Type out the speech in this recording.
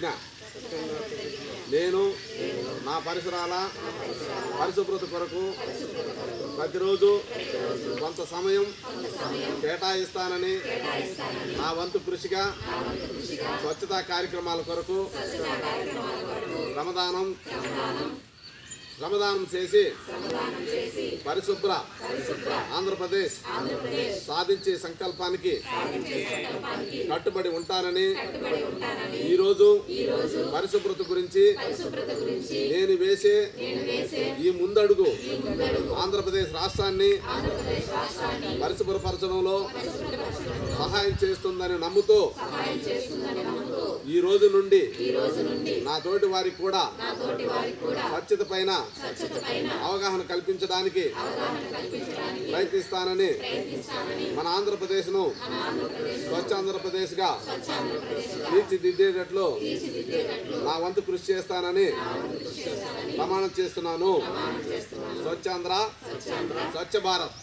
ప్రతిజ్ఞ. నేను నా పరిసరాల పరిశుభ్రత కొరకు ప్రతిరోజు కొంత సమయం కేటాయిస్తానని నా వంతు కృషిగా స్వచ్ఛతా కార్యక్రమాల కొరకు శ్రమదానం శ్రమదానం చేసి పరిశుభ్ర ఆంధ్రప్రదేశ్ సాధించే సంకల్పానికి కట్టుబడి ఉంటానని ఈరోజు పరిశుభ్రత గురించి నేను వేసే ఈ ముందడుగు ఆంధ్రప్రదేశ్ రాష్ట్రాన్ని పరిశుభ్రపరచడంలో సహాయం చేస్తుందని నమ్ముతూ ఈ రోజు నుండి నా తోటి వారికి కూడా స్వచ్ఛత పైన అవగాహన కల్పించడానికి ప్రయత్నిస్తానని మన ఆంధ్రప్రదేశ్ను స్వచ్ఛ ఆంధ్రప్రదేశ్గా తీర్చిదిద్దేటట్లు నా వంతు కృషి చేస్తానని ప్రమాణం చేస్తున్నాను. స్వచ్ఛాంధ్ర స్వచ్ఛ భారత్.